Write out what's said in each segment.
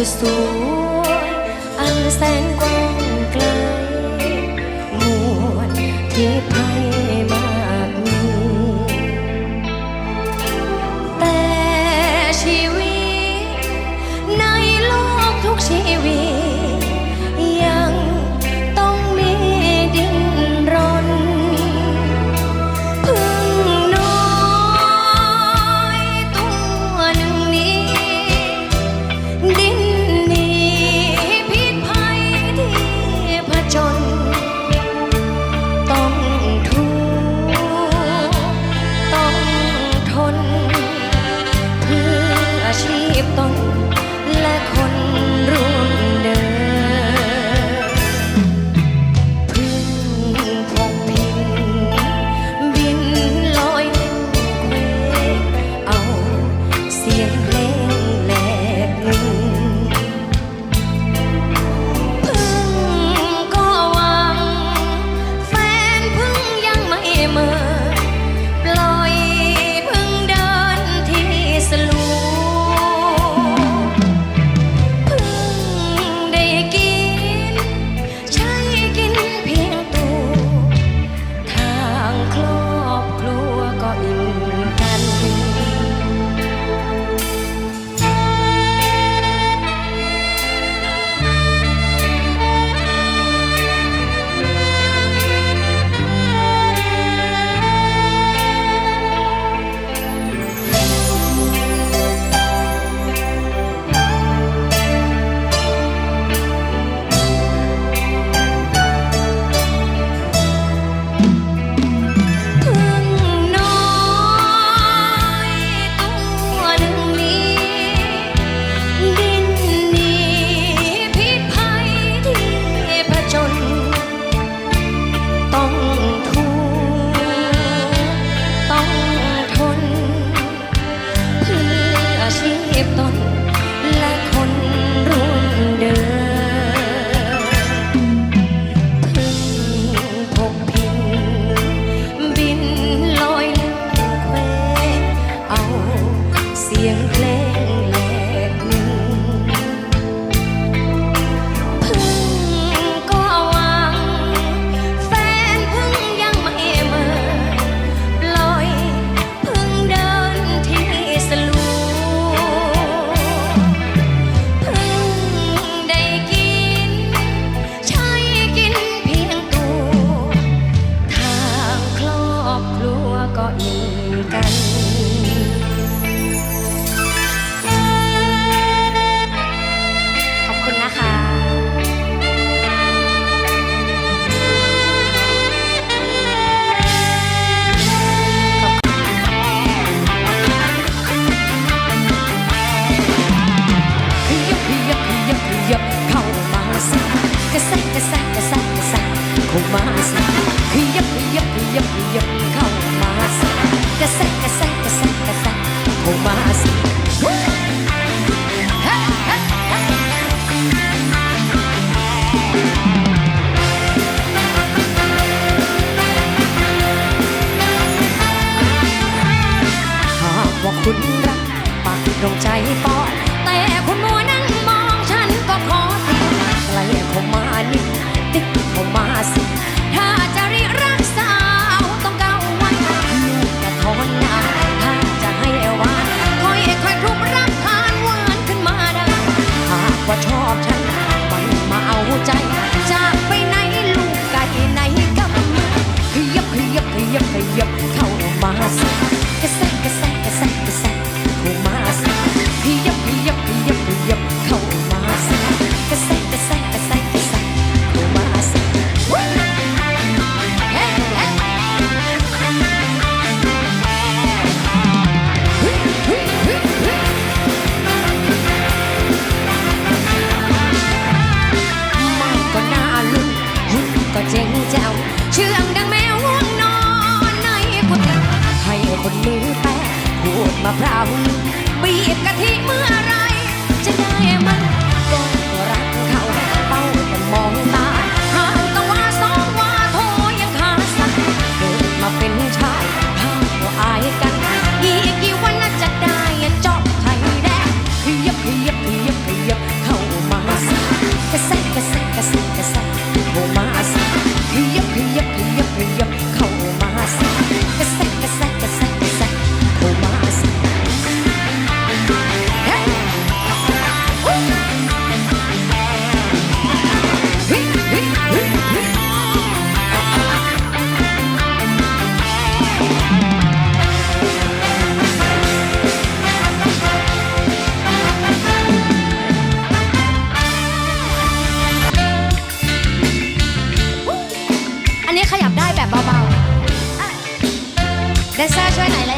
dizes กระซักกระซักกระซักกระซักเข้ามาสิขยับขยับขยับขยับ ยับได้แบบเ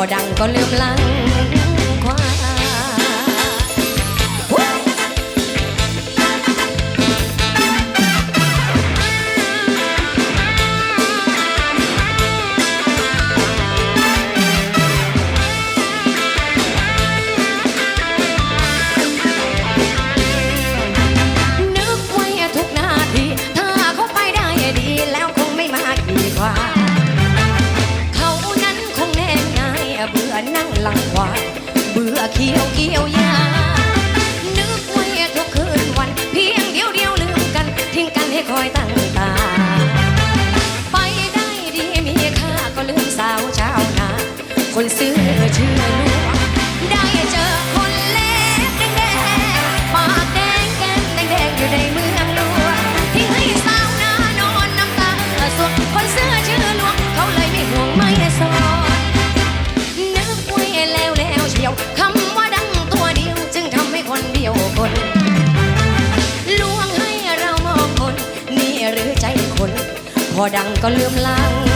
พอดังก็ลืมลัง คนซื้อเชื่อลวงได้เจอคนเล็กแดงๆปากแดงแก้มแดงๆอยู่ในเมืองหลวงที่ให้สาวหน้านอนน้ำตาสวงคนซื้อชื่อลวงเขาเลยไม่ห่วงไม่สอนนึกไว้แล้วแล้วเชียวคำว่าดังตัวเดียวจึงทำให้คนเดียวคนลวงให้เรามองคนนี่หรือใจคน พอดังก็ลืมลัง